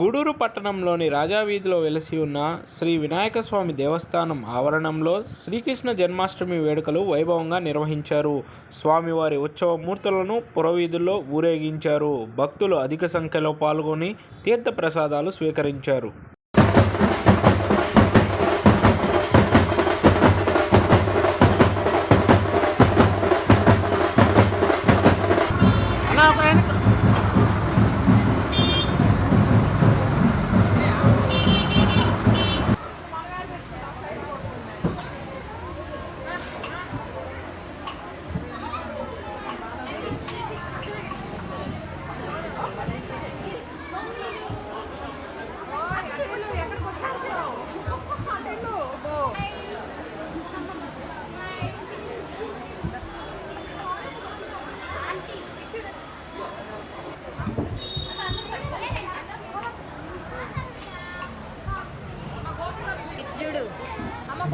గూడూరు పట్టణంలోని రాజావీధిలో వెలసి ఉన్న శ్రీ వినాయక స్వామి దేవస్థానం ఆవరణంలో శ్రీకృష్ణ జన్మాష్టమి వేడుకలు వైభవంగా నిర్వహించారు. స్వామివారి ఉత్సవ మూర్తులను పురవీధుల్లో ఊరేగించారు. భక్తులు అధిక సంఖ్యలో పాల్గొని తీర్థప్రసాదాలు స్వీకరించారు.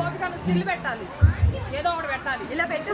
అమ్మ స్టిల్ పెట్టాలి. ఏదో ఒకటి పెట్టాలి. ఇలా పెట్టు